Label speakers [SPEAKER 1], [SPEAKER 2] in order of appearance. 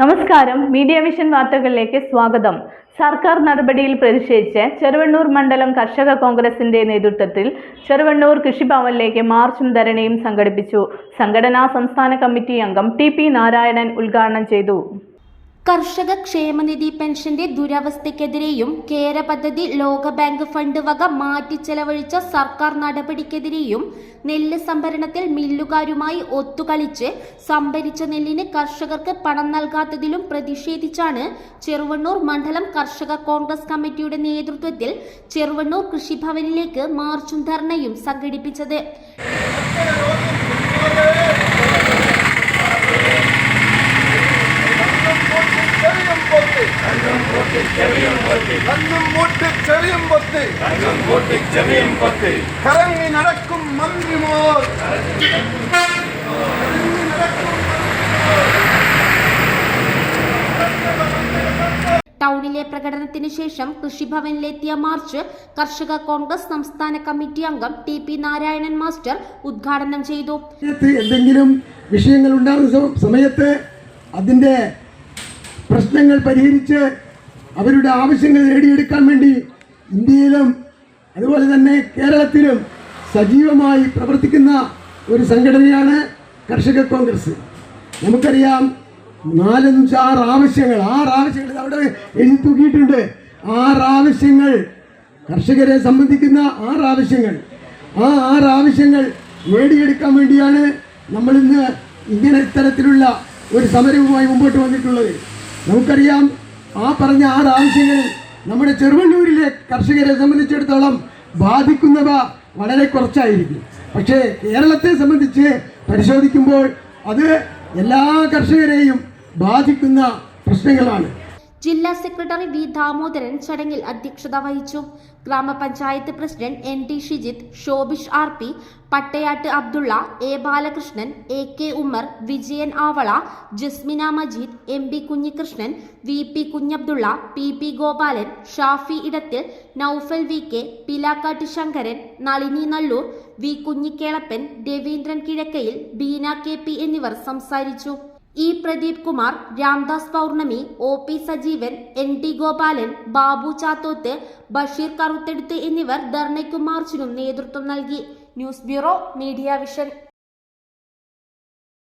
[SPEAKER 1] നമസ്കാരം. Media mission വാർത്തകളിലേക്ക് സ്വാഗതം. സർക്കാർ നടപടിയിൽ പ്രതിഷേധിച്ച് ചെറുവണ്ണൂർ മണ്ഡലം കർഷക കോൺഗ്രസിന്റെ നേതൃത്വത്തിൽ ചെറുവണ്ണൂർ കൃഷിഭവനിലേക്ക് മാർച്ചും ധരണിയും സംഘടിപ്പിച്ചു. സംഘടനാ സംസ്ഥാന കമ്മിറ്റി അംഗം ടി പി നാരായണൻ ഉദ്ഘാടനം ചെയ്തു.
[SPEAKER 2] കർഷക ക്ഷേമനിധി പെൻഷന്റെ ദുരവസ്ഥയ്ക്കെതിരെയും കേര പദ്ധതി ലോകബാങ്ക് ഫണ്ട് വക മാറ്റി ചെലവഴിച്ച സർക്കാർ നടപടിക്കെതിരെയും നെല്ല് സംഭരണത്തിൽ മില്ലുകാരുമായി ഒത്തുകളിച്ച് സംഭരിച്ച നെല്ലിന് കർഷകർക്ക് പണം നൽകാത്തതിലും പ്രതിഷേധിച്ചാണ് ചെറുവണ്ണൂർ മണ്ഡലം കർഷക കോൺഗ്രസ് കമ്മിറ്റിയുടെ നേതൃത്വത്തിൽ ചെറുവണ്ണൂർ കൃഷിഭവനിലേക്ക് മാർച്ചും ധർണയും സംഘടിപ്പിച്ചത്.
[SPEAKER 3] കണ്ണും മൂട്ടി ചെറിയും പൊത്തി.
[SPEAKER 4] ചെറിയും പത്ത്.
[SPEAKER 3] കറങ്ങി നടക്കും മന്ത്രിമോർ
[SPEAKER 2] ടൗണിലെ പ്രകടനത്തിന് ശേഷം കൃഷിഭവനിലെത്തിയ മാർച്ച് കർഷക കോൺഗ്രസ് സംസ്ഥാന കമ്മിറ്റി അംഗം ടി പി നാരായണൻ മാസ്റ്റർ ഉദ്ഘാടനം ചെയ്തു.
[SPEAKER 5] എന്തെങ്കിലും വിഷയങ്ങൾ ഉണ്ടാകുന്ന സമയത്ത് അതിന്റെ പ്രശ്നങ്ങൾ പരിഹരിച്ച് അവരുടെ ആവശ്യങ്ങൾ നേടിയെടുക്കാൻ വേണ്ടി ഇന്ത്യയിലും അതുപോലെ തന്നെ കേരളത്തിലും സജീവമായി പ്രവർത്തിക്കുന്ന ഒരു സംഘടനയാണ് കർഷക കോൺഗ്രസ്. നമുക്കറിയാം നാലഞ്ച് ആറ് ആവശ്യങ്ങൾ ആറ് ആവശ്യങ്ങൾ അവിടെ എഴുതി തൂക്കിയിട്ടുണ്ട്. ആറ് ആവശ്യങ്ങൾ കർഷകരെ സംബന്ധിക്കുന്ന ആറ് ആവശ്യങ്ങൾ. ആ ആറ് ആവശ്യങ്ങൾ നേടിയെടുക്കാൻ വേണ്ടിയാണ് നമ്മൾ ഇന്ന് ഇങ്ങനെ തരത്തിലുള്ള ഒരു സമരവുമായി മുമ്പോട്ട് വന്നിട്ടുള്ളത്. നമുക്കറിയാം ആ പറഞ്ഞ ആറ് ആവശ്യങ്ങൾ നമ്മുടെ ചെറുവണ്ണൂരിലെ കർഷകരെ സംബന്ധിച്ചിടത്തോളം ബാധിക്കുന്നവ വളരെ കുറച്ചായിരിക്കും. പക്ഷേ കേരളത്തെ സംബന്ധിച്ച് പരിശോധിക്കുമ്പോൾ അത് എല്ലാ കർഷകരെയും ബാധിക്കുന്ന പ്രശ്നങ്ങളാണ്.
[SPEAKER 2] ജില്ലാ സെക്രട്ടറി വി ദാമോദരൻ ചടങ്ങിൽ അധ്യക്ഷത വഹിച്ചു. ഗ്രാമപഞ്ചായത്ത് president N T Shijith Shobish R P Pattayatt Abdulla A Balakrishnan A K Ummer Vijayan Avala Jasmina Majeed M P Kunhikrishnan V P Kunhabdulla P P Gopalan Shafi Edathil Naufal V K Pilakkatt Sankaran Nalini Nallur V Kunhikelappan Raveendran Kizhakkayil Beena K P എന്നിവർ സംസാരിച്ചു. E Pradeep Kumar Ramdas Pournami O P Sajeevan N T Gopalan Babu Chathoth Basheer Karuthedath എന്നിവർ ധർണയ്ക്കും മാർച്ചിനും നേതൃത്വം നൽകി. News bureau Media Vision.